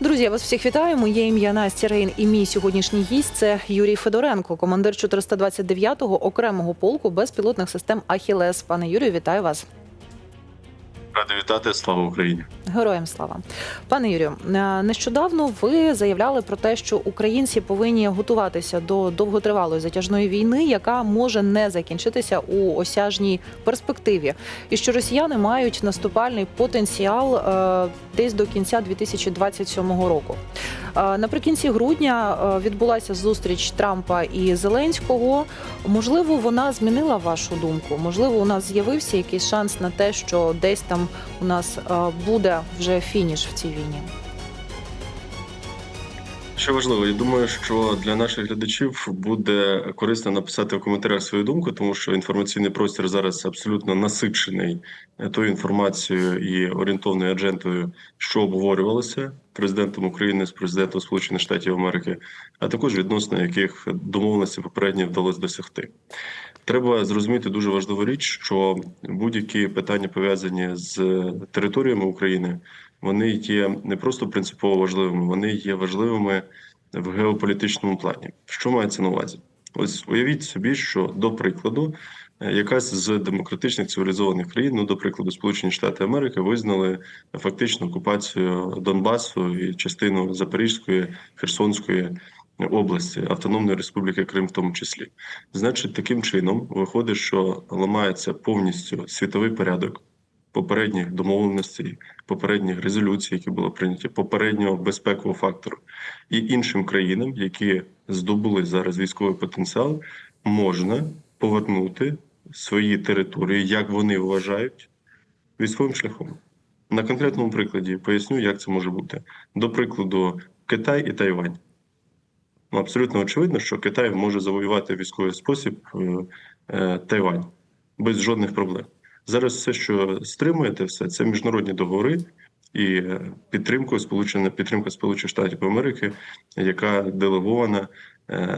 Друзі, я вас всіх вітаю. Моє ім'я Настя Рейн і мій сьогоднішній гість це Юрій Федоренко, командир 429-го окремого полку безпілотних систем Ахілес. Пане Юрію, вітаю вас. Ради вітати, слава Україні. Героям слава, пане Юрію. е, Нещодавно ви заявляли про те, що українці повинні готуватися до довготривалої затяжної війни, яка може не закінчитися у осяжній перспективі, і що росіяни мають наступальний потенціал е, десь до кінця 2027 року. Е, Наприкінці грудня відбулася зустріч Трампа і Зеленського. Можливо, вона змінила вашу думку. Можливо, у нас з'явився якийсь шанс на те, що десь там у нас е, буде вже фініш в цій війні. Що важливо, я думаю, що для наших глядачів буде корисно написати в коментарях свою думку, тому що інформаційний простір зараз абсолютно насичений е, тою інформацією і орієнтовною аджентою, що обговорювалося президентом України з президентом Сполучених Штатів Америки, а також відносно яких домовленостей попередньо вдалося досягти. Треба зрозуміти дуже важливу річ, що будь-які питання пов'язані з територіями України, вони є не просто принципово важливими, вони є важливими в геополітичному плані. Що мається на увазі? Ось уявіть собі, що до прикладу, якась з демократичних цивілізованих країн, ну до прикладу, Сполучені Штати Америки, визнали фактично окупацію Донбасу і частину Запорізької, Херсонської області, Автономної Республіки Крим, в тому числі. Значить, таким чином виходить, що ламається повністю світовий порядок попередніх домовленостей, попередніх резолюцій, які були прийняті, попереднього безпекового фактору, і іншим країнам, які здобули зараз військовий потенціал, можна повернути свої території, як вони вважають, військовим шляхом. На конкретному прикладі поясню, як це може бути. До прикладу, Китай і Тайвань. Ну, абсолютно очевидно, що Китай може завоювати військовий спосіб е, е, Тайвань без жодних проблем. Зараз все, що стримуєте, все це міжнародні договори і е, підтримка Сполучена підтримка Сполучених Штатів Америки, яка делегована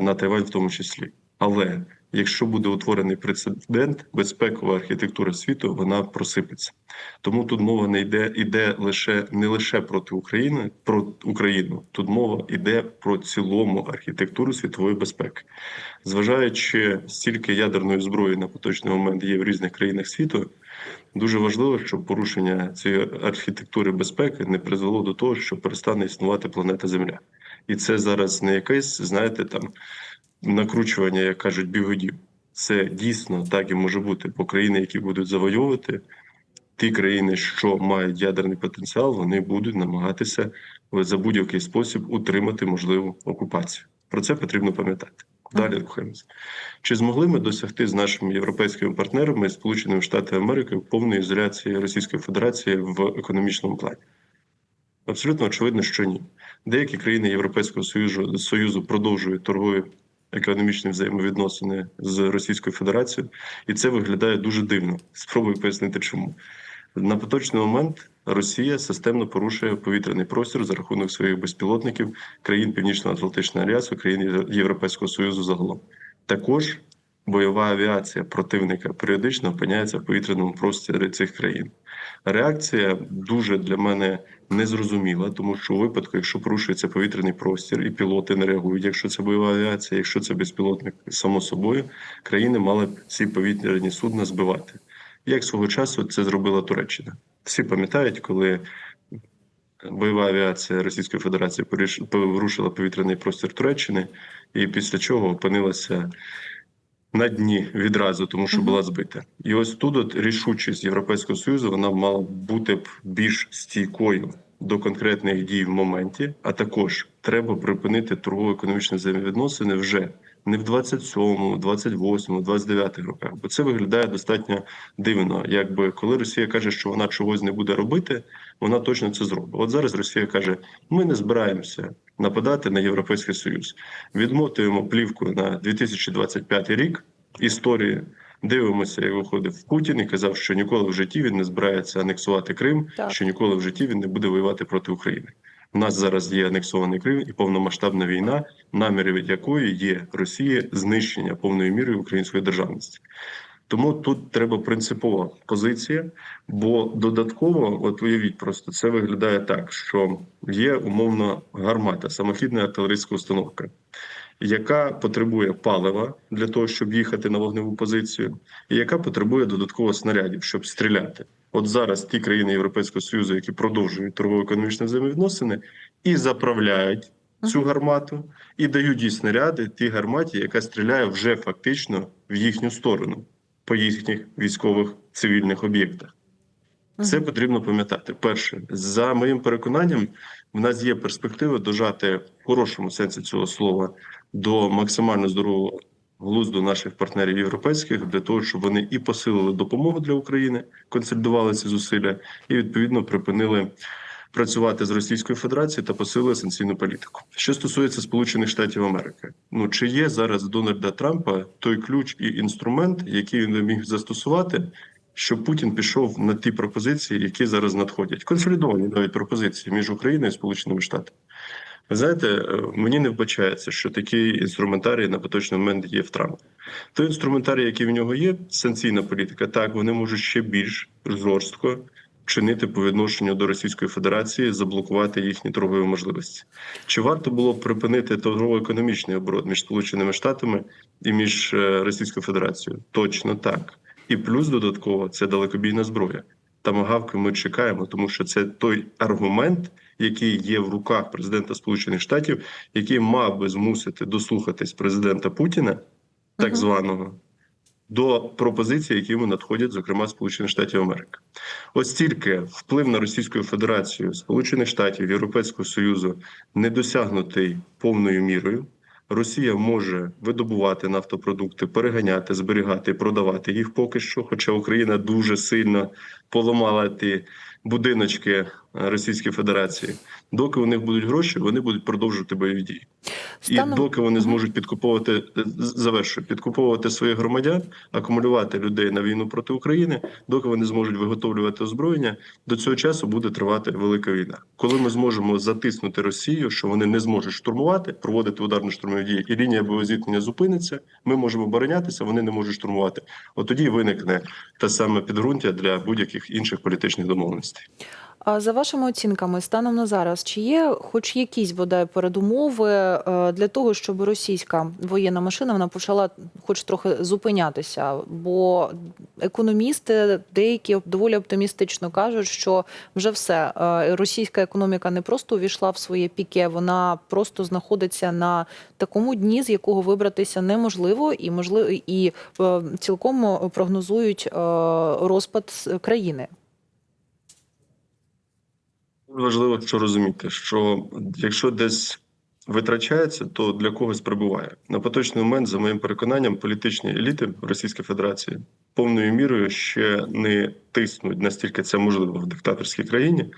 на Тайвань, в тому числі. Але якщо буде утворений прецедент, безпекова архітектура світу вона просипеться. Тому тут мова не йде іде лише не лише проти України, про Україну. Тут мова йде про цілому архітектуру світової безпеки, зважаючи стільки ядерної зброї на поточний момент є в різних країнах світу. Дуже важливо, щоб порушення цієї архітектури безпеки не призвело до того, що перестане існувати планета Земля, і це зараз не якесь, знаєте, там накручування, як кажуть, бігодів. Це дійсно так і може бути, бо країни, які будуть завойовувати, ті країни, що мають ядерний потенціал, вони будуть намагатися за будь-який спосіб утримати можливу окупацію. Про це потрібно пам'ятати. Далі рухаємося. Чи змогли ми досягти з нашими європейськими партнерами, Сполученими Штатами Америки, повної ізоляції Російської Федерації в економічному плані? Абсолютно очевидно, що ні. Деякі країни Європейського Союзу Союзу продовжують торгові економічні взаємовідносини з Російською Федерацією, і це виглядає дуже дивно. Спробую пояснити, чому на поточний момент Росія системно порушує повітряний простір за рахунок своїх безпілотників країн Північно-Атлантичного альянсу, країн Європейського Союзу загалом. Також бойова авіація противника періодично опиняється в повітряному просторі цих країн. Реакція дуже для мене незрозуміла, тому що у випадку, якщо порушується повітряний простір і пілоти не реагують, якщо це бойова авіація, якщо це безпілотник, само собою країни мали б ці повітряні судна збивати. Як свого часу це зробила Туреччина? Всі пам'ятають, коли бойова авіація Російської Федерації порушила повітряний простір Туреччини, і після чого опинилася на дні відразу, тому що була збита. І ось тут от рішучість Європейського союзу вона мала бути б більш стійкою до конкретних дій в моменті. А також треба припинити торгово-економічні взаємовідносини вже не в 27-му, 28-му, 29-х роках, бо це виглядає достатньо дивно. Якби коли Росія каже, що вона чогось не буде робити, вона точно це зробить. От зараз Росія каже: ми не збираємося нападати на європейський союз. Відмотуємо плівку на 2025 рік історії. Дивимося, як виходив Путін і казав, що ніколи в житті він не збирається анексувати Крим, Так. що ніколи в житті він не буде воювати проти України. У нас зараз є анексований Крим і повномасштабна війна, наміри від якої є Росії знищення повною мірою української державності. Тому тут треба принципова позиція, бо додатково, от уявіть, просто це виглядає так, що є умовно гармата, самохідна артилерійська установка, яка потребує палива для того, щоб їхати на вогневу позицію, і яка потребує додатково снарядів, щоб стріляти. От зараз ті країни Європейського Союзу, які продовжують торгово-економічні взаємовідносини, і заправляють цю гармату, і дають їй снаряди тій гарматі, яка стріляє вже фактично в їхню сторону по їхніх військових цивільних об'єктах. Це потрібно пам'ятати. Перше, за моїм переконанням, в нас є перспектива дожати в хорошому сенсі цього слова до максимально здорового глузду наших партнерів європейських для того, щоб вони і посилили допомогу для України, консолідували ці зусилля, і відповідно припинили працювати з Російською Федерацією та посилили санкційну політику. Що стосується Сполучених Штатів Америки, ну чи є зараз Дональда Трампа той ключ і інструмент, який він міг застосувати, щоб Путін пішов на ті пропозиції, які зараз надходять, консолідовані навіть пропозиції між Україною і Сполученими Штатами. Ви знаєте, е, мені не вбачається, що такий інструментарій на поточний момент є в Трампа. Той інструментарій, який в нього є, санкційна політика, так вони можуть ще більш жорстко чинити по відношенню до Російської Федерації, заблокувати їхні торгові можливості. Чи варто було припинити торгово-економічний оборот між Сполученими Штатами і між е, Російською Федерацією? Точно так. І плюс додатково це далекобійна зброя. Тамагавки ми чекаємо, тому що це той аргумент, який є в руках президента Сполучених Штатів, який мав би змусити дослухатись президента Путіна, так званого, до пропозицій, які йому надходять, зокрема Сполучених Штатів Америки. Ось тільки вплив на Російську Федерацію, Сполучених Штатів, Європейського Союзу не досягнутий повною мірою. Росія може видобувати нафтопродукти, переганяти, зберігати, продавати їх поки що. Хоча Україна дуже сильно поламала ті будиночки Російської Федерації. Доки у них будуть гроші, вони будуть продовжувати бойові дії. І доки вони зможуть підкуповувати завершую, підкуповувати своїх громадян, акумулювати людей на війну проти України, доки вони зможуть виготовлювати озброєння, до цього часу буде тривати велика війна. Коли ми зможемо затиснути Росію, що вони не зможуть штурмувати, проводити ударно штурмові дії, і лінія бойового зіткнення зупиниться, ми можемо оборонятися, вони не можуть штурмувати. От тоді виникне те саме підґрунтя для будь-яких інших політичних домовленостей. А за вашими оцінками, станом на зараз, чи є хоч якісь бодай передумови е, для того, щоб російська воєнна машина вона почала хоч трохи зупинятися? Бо економісти деякі доволі оптимістично кажуть, що вже все е, російська економіка не просто увійшла в своє піке, вона просто знаходиться на такому дні, з якого вибратися неможливо, і можливо і е, цілком прогнозують розпад країни. Важливо, що розуміти, що якщо десь витрачається, то для когось прибуває. На поточний момент, за моїм переконанням, політичні еліти Російської Федерації повною мірою ще не тиснуть настільки це можливо в диктаторській країні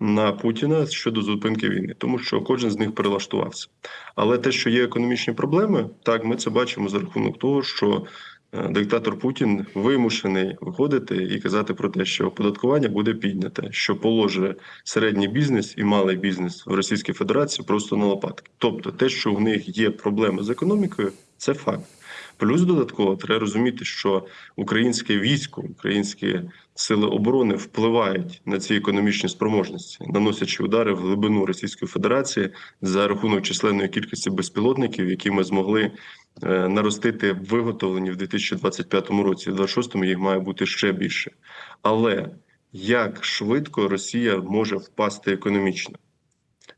на Путіна щодо зупинки війни, тому що кожен з них перелаштувався. Але те, що є економічні проблеми, так ми це бачимо за рахунок того, що диктатор Путін вимушений виходити і казати про те, що оподаткування буде підняте, що положе середній бізнес і малий бізнес в Російській Федерації просто на лопатки. Тобто, те, що в них є проблеми з економікою, це факт. Плюс додатково треба розуміти, що українське військо, українські сили оборони впливають на ці економічні спроможності, наносячи удари в глибину Російської Федерації за рахунок численної кількості безпілотників, які ми змогли е, наростити виготовлені в 2025 році. В 2026 їх має бути ще більше. Але як швидко Росія може впасти економічно?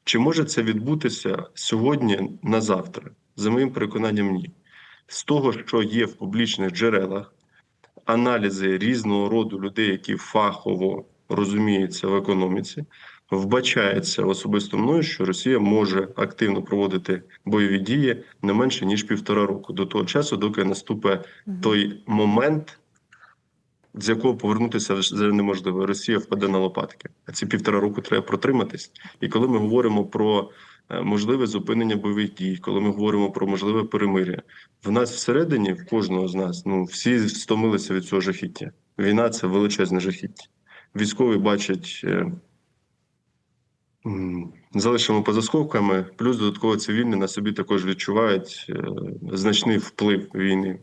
Чи може це відбутися сьогодні на завтра? За моїм переконанням, ні. З того, що є в публічних джерелах, аналізи різного роду людей, які фахово розуміються в економіці, вбачається особисто мною, що Росія може активно проводити бойові дії не менше ніж півтора року до того часу, доки наступить той момент, з якого повернутися вже неможливо. Росія впаде на лопатки. А ці півтора року треба протриматись. І коли ми говоримо про можливе зупинення бойових дій, коли ми говоримо про можливе перемир'я, в нас всередині, в кожного з нас, ну всі стомилися від цього жахіття. Війна це величезне жахіття. Військові бачать. е, Залишимо поза скобками, плюс додатково цивільні на собі також відчувають е, значний вплив війни.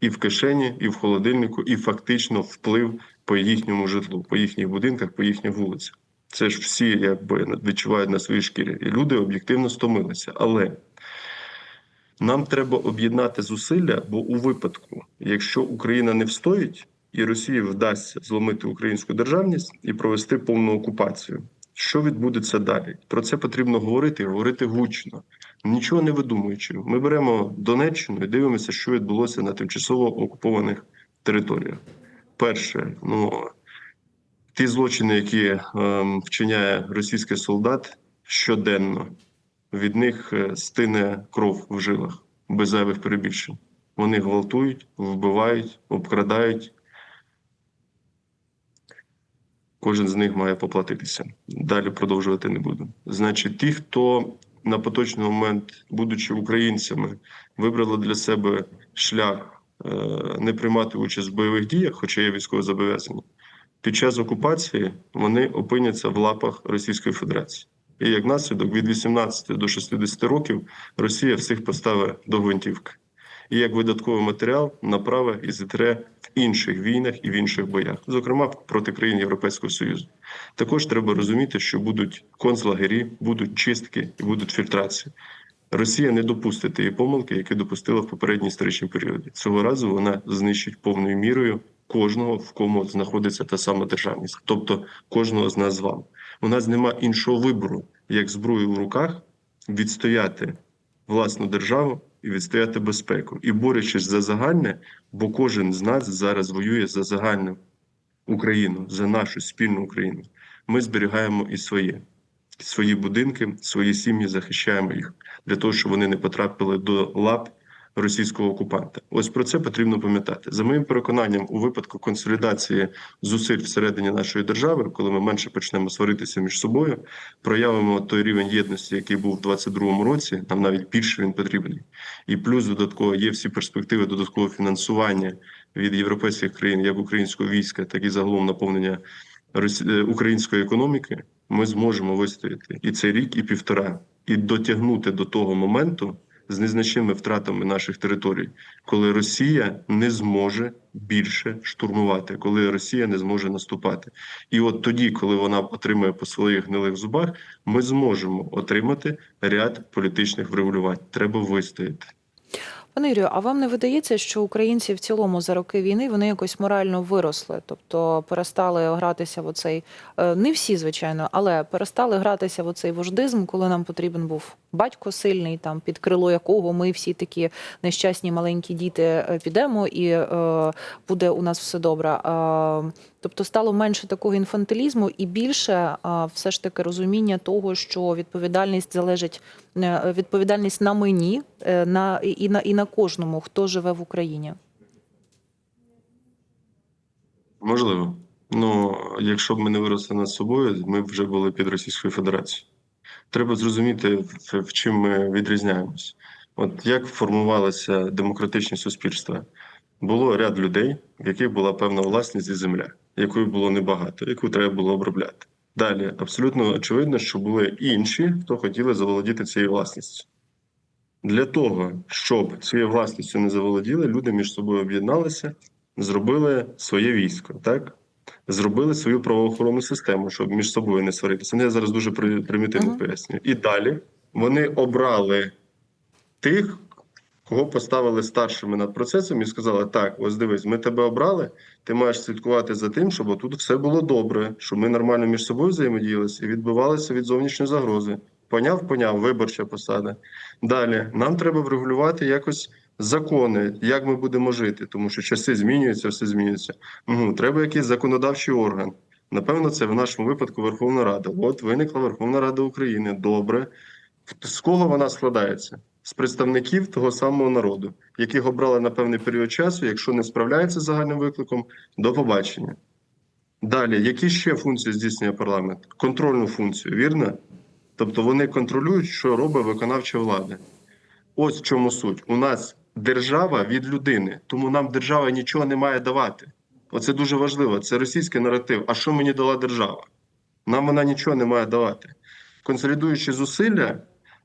і в кишені, і в холодильнику, і фактично вплив по їхньому житлу, по їхніх будинках, по їхніх вулицях. Це ж всі якби відчувають на своїй шкірі. І люди об'єктивно стомилися. Але нам треба об'єднати зусилля, бо у випадку, якщо Україна не встоїть, і Росії вдасться зломити українську державність і провести повну окупацію. Що відбудеться далі? Про це потрібно говорити і говорити гучно, нічого не видумуючи. Ми беремо Донеччину і дивимося, що відбулося на тимчасово окупованих територіях. Перше, ну ті злочини, які ем, вчиняє російський солдат щоденно, від них е, стине кров в жилах без зайвих перебільшень. Вони гвалтують, вбивають, обкрадають. Кожен з них має поплатитися. Далі продовжувати не буду. Значить, ті, хто на поточний момент, будучи українцями, вибрали для себе шлях е, не приймати участь в бойових діях, хоча є військове зобов'язання, під час окупації вони опиняться в лапах Російської Федерації. І як наслідок від 18 до 60 років Росія всіх поставить до гвинтівки. І як видатковий матеріал направить і зітре в інших війнах і в інших боях, зокрема проти країн Європейського Союзу. Також треба розуміти, що будуть концлагері, будуть чистки і будуть фільтрації. Росія не допустить тієї помилки, які допустила в попередній історичній періоді. Цього разу вона знищить повною мірою кожного, в кому знаходиться та сама державність, тобто кожного з нас з вами. У нас нема іншого вибору, як зброю в руках відстояти власну державу і відстояти безпеку, і борючись за загальне, бо кожен з нас зараз воює за загальну Україну, за нашу спільну Україну. Ми зберігаємо і своє, свої будинки, свої сім'ї, захищаємо їх для того, щоб вони не потрапили до лап російського окупанта. Ось про це потрібно пам'ятати. За моїм переконанням, у випадку консолідації зусиль всередині нашої держави, коли ми менше почнемо сваритися між собою, проявимо той рівень єдності, який був у 22-му році. Нам навіть більше він потрібний. І плюс додатково є всі перспективи додаткового фінансування від європейських країн, як українського війська, так і загалом наповнення е, української економіки. Ми зможемо вистояти і цей рік, і півтора, і дотягнути до того моменту з незначними втратами наших територій, коли Росія не зможе більше штурмувати, коли Росія не зможе наступати. І от тоді, коли вона отримає по своїх гнилих зубах, ми зможемо отримати ряд політичних врегулювань. Треба вистояти. Пане Юрію, а вам не видається, що українці в цілому за роки війни вони якось морально виросли, тобто перестали гратися в оцей е, не всі, звичайно, але перестали гратися в оцей вождизм, коли нам потрібен був батько сильний, там під крило якого ми всі такі нещасні маленькі діти е, підемо, і е, буде у нас все добре. Е, Тобто стало менше такого інфантилізму і більше все ж таки розуміння того, що відповідальність залежить е, відповідальність на мені, е, на і на і на кожному, хто живе в Україні. Можливо. Ну, якщо б ми не виросли над собою, ми б вже були під Російською Федерацією. Треба зрозуміти, в, чим ми відрізняємось. От як формувалося демократичне суспільство? Було ряд людей, в яких була певна власність і земля, якої було небагато, яку треба було обробляти. Далі абсолютно очевидно, що були інші, хто хотіли заволодіти цією власністю. Для того, щоб цією власністю не заволоділи, люди між собою об'єдналися, зробили своє військо, так? Зробили свою правоохоронну систему, щоб між собою не сваритися. Ну, я зараз дуже при- примітивно Мгм. пояснюю. І далі вони обрали тих, кого поставили старшими над процесом і сказали: так, ось дивись, ми тебе обрали, ти маєш слідкувати за тим, щоб тут все було добре, щоб ми нормально між собою взаємодіялися і відбивалися від зовнішньої загрози. Поняв, поняв, виборча посада. Далі нам треба врегулювати якось закони, як ми будемо жити, тому що часи змінюються, все змінюється. Ну, треба якийсь законодавчий орган. Напевно, це в нашому випадку Верховна Рада. От виникла Верховна Рада України. Добре. З кого вона складається? З представників того самого народу, яких обрали на певний період часу. Якщо не справляється з загальним викликом, до побачення. Далі, які ще функції здійснює парламент? Контрольну функцію, вірно? Тобто вони контролюють, що робить виконавча влада. Ось в чому суть. У нас держава від людини, тому нам держава нічого не має давати. Оце дуже важливо. Це російський наратив. А що мені дала держава? Нам вона нічого не має давати. Консолідуючи зусилля,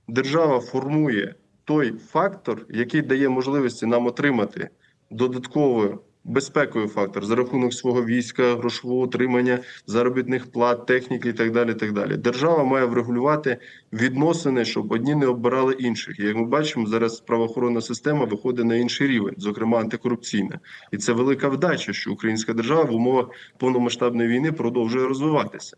держава формує той фактор, який дає можливості нам отримати додатковий безпековий фактор за рахунок свого війська, грошового утримання, заробітних плат, техніки і так далі. так далі. Держава має врегулювати відносини, щоб одні не обирали інших. Як ми бачимо, зараз правоохоронна система виходить на інший рівень, зокрема антикорупційна. І це велика вдача, що українська держава в умовах повномасштабної війни продовжує розвиватися.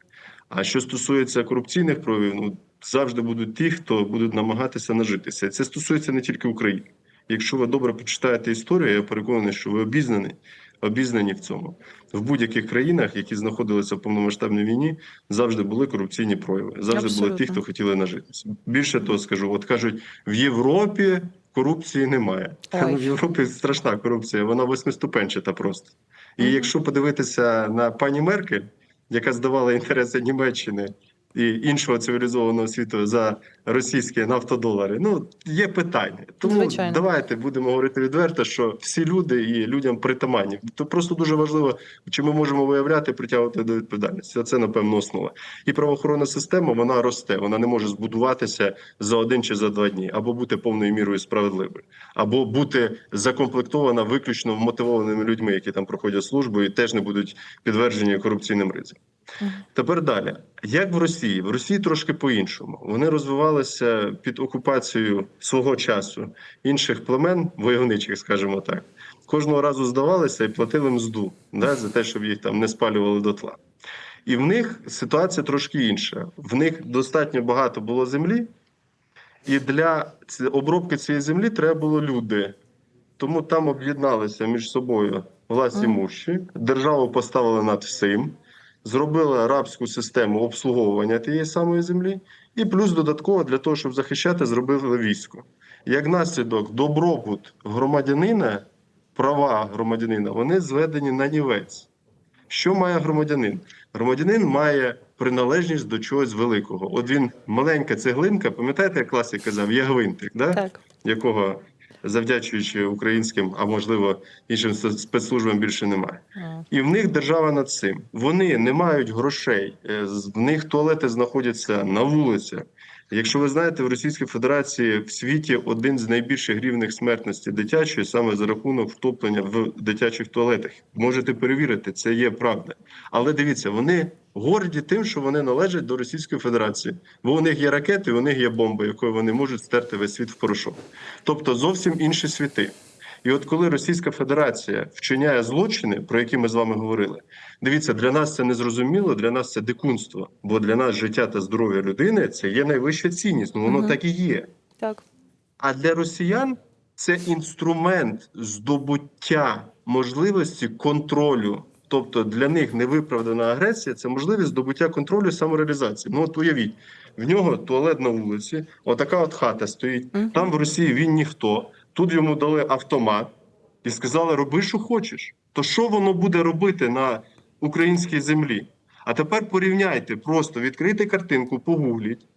А що стосується корупційних проявів, ну завжди будуть ті, хто будуть намагатися нажитися. І Це стосується не тільки України. Якщо ви добре почитаєте історію, я переконаний, що ви обізнані, обізнані в цьому. В будь-яких країнах, які знаходилися в повномасштабній війні, завжди були корупційні прояви. Завжди були ті, хто хотіли нажитися. Більше того скажу, от кажуть, в Європі корупції немає. Ой. ну, в Європі страшна корупція, вона восьмиступенчата просто. І Мгм. якщо подивитися на пані Меркель, яка здавала інтереси Німеччини і іншого цивілізованого світу за російські нафтодолари, ну є питання. Тому Звичайно. давайте будемо говорити відверто, що всі люди і людям притаманні. То просто дуже важливо, чи ми можемо виявляти, притягувати до відповідальності. Це напевно основа. І правоохоронна система вона росте. Вона не може збудуватися за один чи за два дні, або бути повною мірою справедливою, або бути закомплектована виключно мотивованими людьми, які там проходять службу і теж не будуть підтверджені корупційним ризиком. Тепер далі, як в Росії? В Росії трошки по-іншому. Вони розвивалися під окупацією свого часу інших племен, войовничих, скажімо так. Кожного разу здавалися і платили мзду да, за те, щоб їх там не спалювали дотла. І в них ситуація трошки інша. В них достатньо багато було землі, і для обробки цієї землі треба було люди. Тому там об'єдналися між собою власні мущі, державу поставили над всім, зробили арабську систему обслуговування тієї самої землі, і плюс додатково для того, щоб захищати, зробили військо. Як наслідок, добробут громадянина, права громадянина, вони зведені на нівець. Що має громадянин? Громадянин має приналежність до чогось великого. От він маленька цеглинка, пам'ятаєте, як класик казав, є гвинтик, да? Так. якого завдячуючи українським, а можливо іншим спецслужбам більше немає. І в них держава над цим. Вони не мають грошей. е, В них туалети знаходяться на вулицях. Якщо ви знаєте, в Російській Федерації в світі один з найбільших рівних смертності дитячої саме за рахунок втоплення в дитячих туалетах. Можете перевірити, це є правда. Але дивіться, вони горді тим, що вони належать до Російської Федерації, бо у них є ракети, у них є бомби, якою вони можуть стерти весь світ в порошок. Тобто зовсім інші світи. І от коли Російська Федерація вчиняє злочини, про які ми з вами говорили, дивіться, для нас це незрозуміло, для нас це дикунство. Бо для нас життя та здоров'я людини це є найвища цінність. Ну воно Мгм. так і є. Так. А для росіян це інструмент здобуття можливості контролю. Тобто для них невиправдана агресія це можливість здобуття контролю і самореалізації. Ну от уявіть, в нього туалет на вулиці, отака от хата стоїть. Там в Росії він ніхто. Тут йому дали автомат і сказали: роби, що хочеш. То що воно буде робити на українській землі? А тепер порівняйте, просто відкрийте картинку, погугліть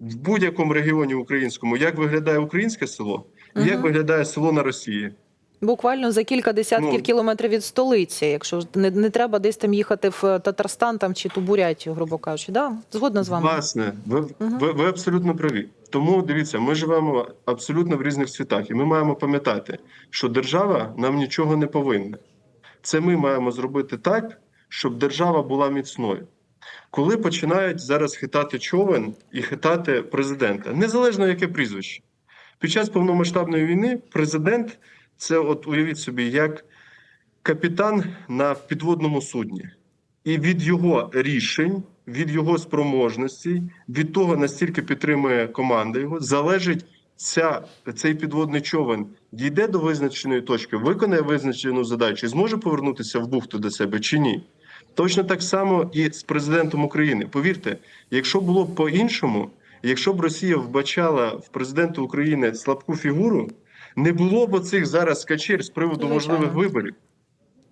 в будь-якому регіоні українському, як виглядає українське село, і як виглядає село на Росії. Буквально за кілька десятків Ну, кілометрів від столиці, якщо ж не, не треба десь там їхати в е, Татарстан там чи ту Бурятію, грубо кажучи. Да? Згодна з вами. Власне, ви, Мгм. ви, ви абсолютно праві. Тому дивіться, ми живемо абсолютно в різних світах, і ми маємо пам'ятати, що держава нам нічого не повинна. Це ми маємо зробити так, щоб держава була міцною. Коли починають зараз хитати човен і хитати президента, незалежно яке прізвище, під час повномасштабної війни президент це, от уявіть собі, як капітан на підводному судні. І від його рішень, від його спроможностей, від того, настільки підтримує команда його, залежить ця, цей підводний човен дійде до визначеної точки, виконає визначену задачу і зможе повернутися в бухту до себе чи ні. Точно так само і з президентом України. Повірте, якщо було б по-іншому, якщо б Росія вбачала в президента України слабку фігуру, не було б цих зараз скачер з приводу можливих виборів.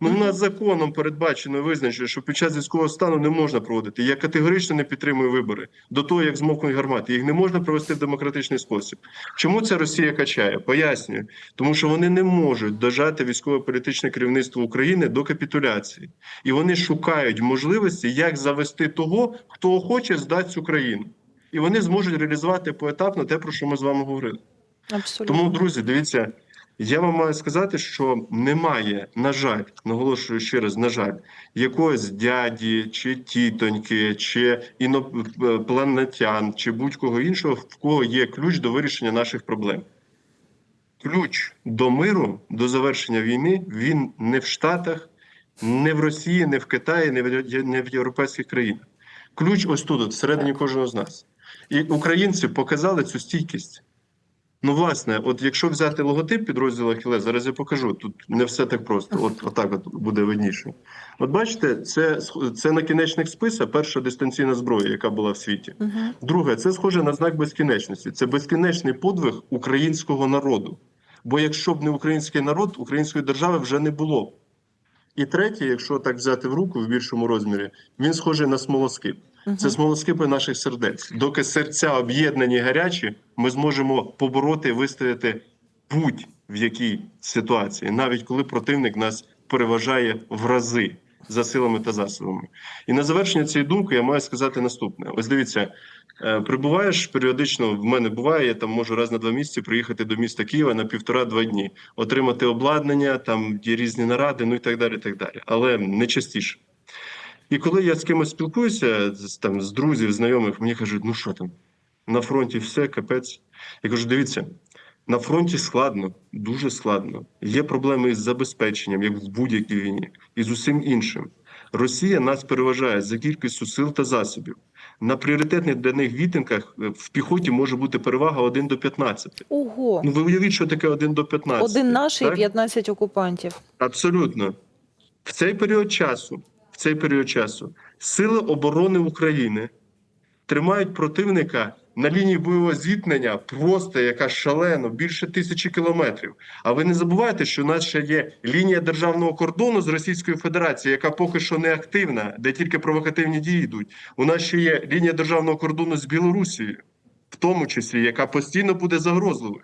Ну, у нас законом передбачено визначено, що під час військового стану не можна проводити. Я категорично не підтримую вибори до того, як змокнуть гармати. Їх не можна провести в демократичний спосіб. Чому це Росія качає? Пояснюю, тому що вони не можуть дожати військово-політичне керівництво України до капітуляції, і вони шукають можливості, як завести того, хто охоче здати цю країну, і вони зможуть реалізувати поетапно те, про що ми з вами говорили. Абсолютно. Тому, друзі, дивіться, Я вам маю сказати, що немає, на жаль, наголошую ще раз, на жаль, якогось дяді чи тітоньки, чи інопланетян, чи будь-кого іншого, в кого є ключ до вирішення наших проблем. Ключ до миру, до завершення війни, він не в Штатах, не в Росії, не в Китаї, не в, не в європейських країнах. Ключ ось тут, всередині кожного з нас. І українці показали цю стійкість. Ну, власне, от якщо взяти логотип підрозділу Ахіле, зараз я покажу. Тут не все так просто. От отак от буде видніше. От бачите, це, це накінечник списа, перша дистанційна зброя, яка була в світі. Друге, це схоже на знак безкінечності. Це безкінечний подвиг українського народу. Бо якщо б не український народ, української держави вже не було. б. І третє, якщо так взяти в руку в більшому розмірі, він схожий на смолоскип. Це смолоскипи наших сердець. Доки серця об'єднані гарячі, ми зможемо побороти і вистояти будь-в якій ситуації, навіть коли противник нас переважає в рази за силами та засобами. І на завершення цієї думки я маю сказати наступне: ось дивіться, е, прибуваєш періодично. В мене буває, я там можу раз на два місяці приїхати до міста Києва на півтора-два дні, отримати обладнання, там є різні наради, ну і так далі. і так далі. Але не частіше. І коли я з кимось спілкуюся, з, там, з друзів, знайомих, мені кажуть, ну що там, на фронті все, капець. Я кажу, дивіться, на фронті складно, дуже складно. Є проблеми із забезпеченням, як в будь-якій війні, і з усім іншим. Росія нас переважає за кількістю сил та засобів. На пріоритетних для них відтинках е, в піхоті може бути перевага 1 до 15. Ого, Ну ви уявіть, що таке 1 до 15. один наш і 15 окупантів. Абсолютно. В цей період часу, цей період часу Сили оборони України тримають противника на лінії бойового зіткнення просто яка шалено, більше тисячі кілометрів. А ви не забувайте, що у нас ще є лінія державного кордону з Російською Федерацією, яка поки що не активна, де тільки провокативні дії йдуть. У нас ще є лінія державного кордону з Білорусією, в тому числі, яка постійно буде загрозливою.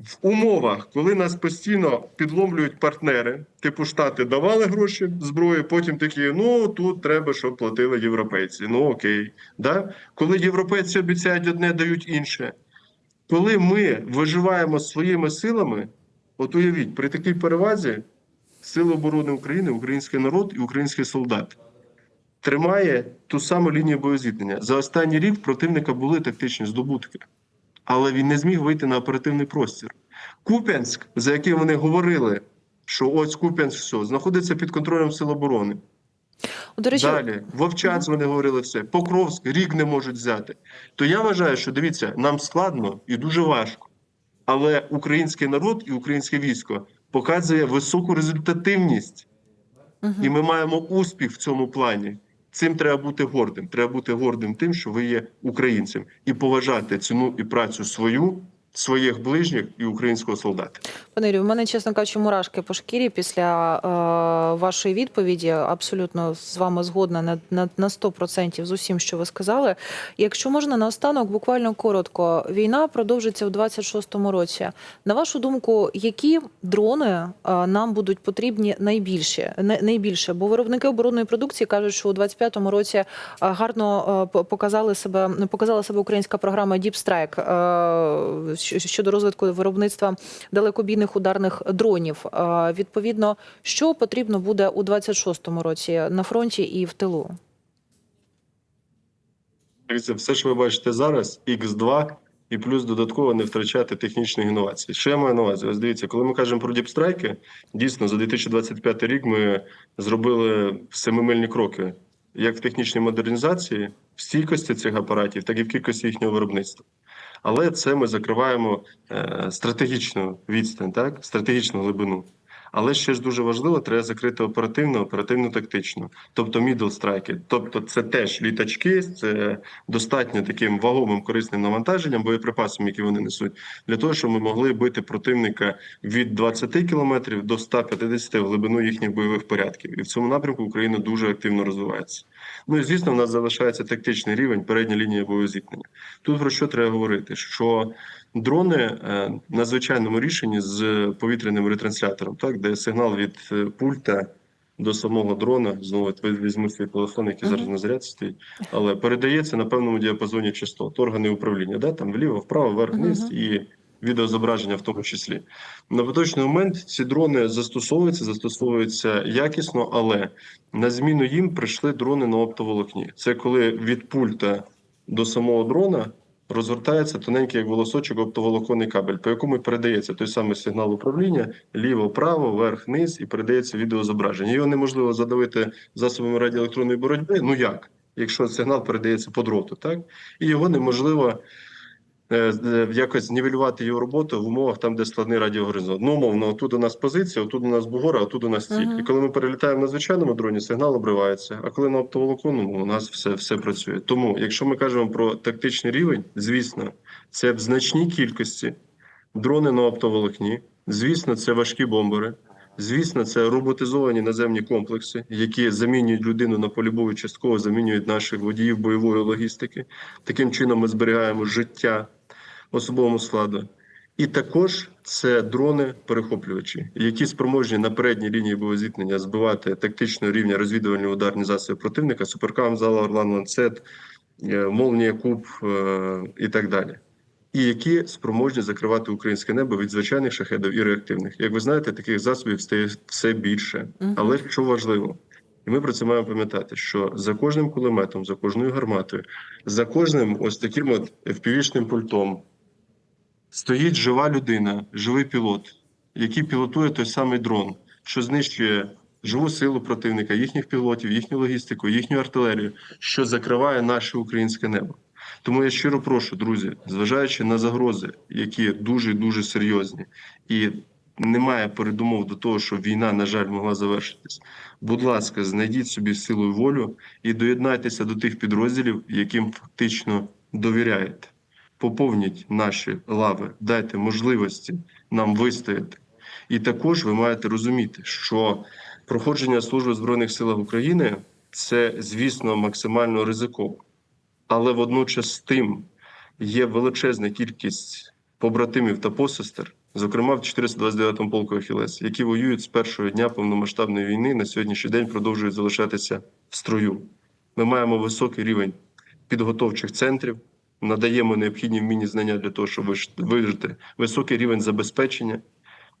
В умовах, коли нас постійно підломлюють партнери, типу Штати давали гроші зброю, потім такі: ну тут треба, щоб платили європейці. Ну окей. Да? Коли європейці обіцяють одне, дають інше. Коли ми виживаємо своїми силами, от уявіть, при такій перевазі Сили оборони України, український народ і український солдат тримає ту саму лінію боєзіткнення. За останній рік противника були тактичні здобутки але він не зміг вийти на оперативний простір. Куп'янськ, за яким вони говорили, що ось Куп'янськ все, знаходиться під контролем Сил оборони. До речі, Далі, Вовчанськ вони говорили все, Покровськ рік не можуть взяти. То я вважаю, що дивіться, нам складно і дуже важко. Але український народ і українське військо показує високу результативність, і ми маємо успіх в цьому плані. Цим треба бути гордим. Треба бути гордим тим, що ви є українцем, і поважати ціну і працю свою, своїх ближніх і українського солдата. Пане Юрію, в мене, чесно кажучи, мурашки по шкірі після е, вашої відповіді. Абсолютно з вами згодна на, на, на 100% з усім, що ви сказали. Якщо можна наостанок, буквально коротко, війна продовжиться у 26-му році. На вашу думку, які дрони е, нам будуть потрібні найбільше? най- найбільше? Бо виробники оборонної продукції кажуть, що у 25-му році е, гарно е, показали себе, показала себе українська програма Strike е, щодо розвитку виробництва далекобійних ударних дронів. Відповідно, що потрібно буде у 26-му році на фронті і в тилу? Все, що ви бачите зараз, X2 і плюс додатково не втрачати технічних інновацій. Що я маю на увазі? Ось дивіться, коли ми кажемо про діпстрайки, дійсно за 2025 рік ми зробили семимильні кроки як в технічній модернізації, в стійкості цих апаратів, так і в кількості їхнього виробництва. Але це ми закриваємо е, стратегічну відстань, так стратегічну глибину. Але ще ж дуже важливо, треба закрити оперативно, оперативно тактично, тобто middle страйки. Тобто, це теж літачки, це достатньо таким вагомим корисним навантаженням, боєприпасом, які вони несуть, для того, щоб ми могли бити противника від 20 кілометрів до 150 в глибину їхніх бойових порядків. І в цьому напрямку Україна дуже активно розвивається. Ну і звісно, в нас залишається тактичний рівень, передня лінія бойового зіткнення. Тут про що треба говорити? Що дрони е, на звичайному рішенні з повітряним ретранслятором, так де сигнал від е, пульта до самого дрона, знову візьму свій телефон, який зараз на зарядці стоїть, але передається на певному діапазоні частот, органи управління, да, там вліво, вправо, вверх, вниз, і відеозображення в тому числі. На поточний момент ці дрони застосовуються, застосовуються якісно, але на зміну їм прийшли дрони на оптоволокні. Це коли від пульта до самого дрона розгортається тоненький як волосочок оптоволоконний кабель, по якому передається той самий сигнал управління ліво-право, вверх-вниз і передається відеозображення. Його неможливо задавити засобами радіоелектронної боротьби. Ну як? Якщо сигнал передається по дроту, так і його неможливо якось нівелювати його роботу в умовах там, де складний радіогоризонт. Ну, умовно, тут у нас позиція, тут у нас бугора, а тут у нас ціль. Мгм. І коли ми перелітаємо на звичайному дроні, сигнал обривається. А коли на оптоволоконному, у нас все, все працює. Тому, якщо ми кажемо про тактичний рівень, звісно, це в значній кількості дрони на оптоволокні. Звісно, це важкі бомбери. Звісно, це роботизовані наземні комплекси, які замінюють людину на полі бою, частково замінюють наших водіїв бойової логістики. Таким чином ми зберігаємо життя особовому складу. І також це дрони-перехоплювачі, які спроможні на передній лінії боєзіткнення збивати тактичного рівня розвідувальні ударні засоби противника, суперкам, зала Орлан Ланцет, е, Молнія Куб е, і так далі. І які спроможні закривати українське небо від звичайних шахедів і реактивних. Як ви знаєте, таких засобів стає все більше. Але що важливо, і ми про це маємо пам'ятати, що за кожним кулеметом, за кожною гарматою, за кожним ось таким от FPV-шним пультом стоїть жива людина, живий пілот, який пілотує той самий дрон, що знищує живу силу противника, їхніх пілотів, їхню логістику, їхню артилерію, що закриває наше українське небо. Тому я щиро прошу, друзі, зважаючи на загрози, які дуже дуже серйозні, і немає передумов до того, що війна, на жаль, могла завершитись. Будь ласка, знайдіть собі силу і волю і доєднайтеся до тих підрозділів, яким фактично довіряєте. Поповніть наші лави, дайте можливості нам вистояти. І також ви маєте розуміти, що проходження служби в Збройних силах України це, звісно, максимально ризиково. Але водночас з тим є величезна кількість побратимів та посестер, зокрема в 429-му полку Ахілес, які воюють з першого дня повномасштабної війни на сьогоднішній день продовжують залишатися в строю. Ми маємо високий рівень підготовчих центрів, надаємо необхідні вмінні знання для того, щоб вижити високий рівень забезпечення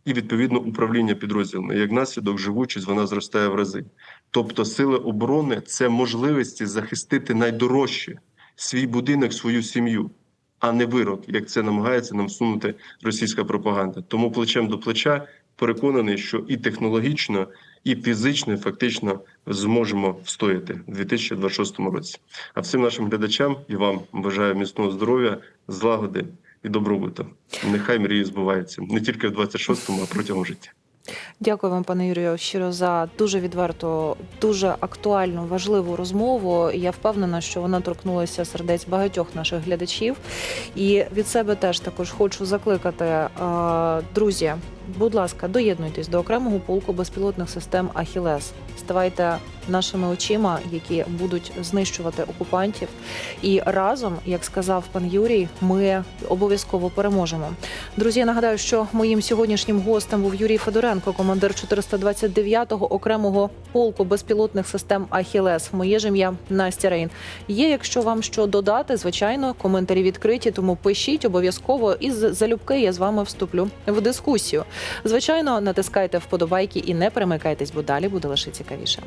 і відповідно управління підрозділами. Як наслідок, живучість вона зростає в рази. Тобто, сили оборони це можливості захистити найдорожче свій будинок, свою сім'ю, а не вирок, як це намагається нам всунути російська пропаганда. Тому плечем до плеча переконаний, що і технологічно, і фізично, фактично зможемо встояти в 2026 році. А всім нашим глядачам і вам бажаю міцного здоров'я, злагоди і добробуту. Нехай мрії збуваються не тільки в 26-му, а протягом життя. Дякую вам, пане Юрію, щиро за дуже відверту, дуже актуальну, важливу розмову. Я впевнена, що вона торкнулася сердець багатьох наших глядачів. І від себе теж також хочу закликати, е, друзі, будь ласка, доєднуйтесь до окремого полку безпілотних систем Ахілес. Ставайте нашими очима, які будуть знищувати окупантів. І разом, як сказав пан Юрій, ми обов'язково переможемо. Друзі, нагадаю, що моїм сьогоднішнім гостем був Юрій Федоренко, командир 429-го окремого полку безпілотних систем Ахілес. Моє ж ім'я Настя Рейн. Є, якщо вам що додати, звичайно, коментарі відкриті, тому пишіть обов'язково і з залюбки я з вами вступлю в дискусію. Звичайно, натискайте вподобайки і не перемикайтесь, бо далі буде лише цікавіше.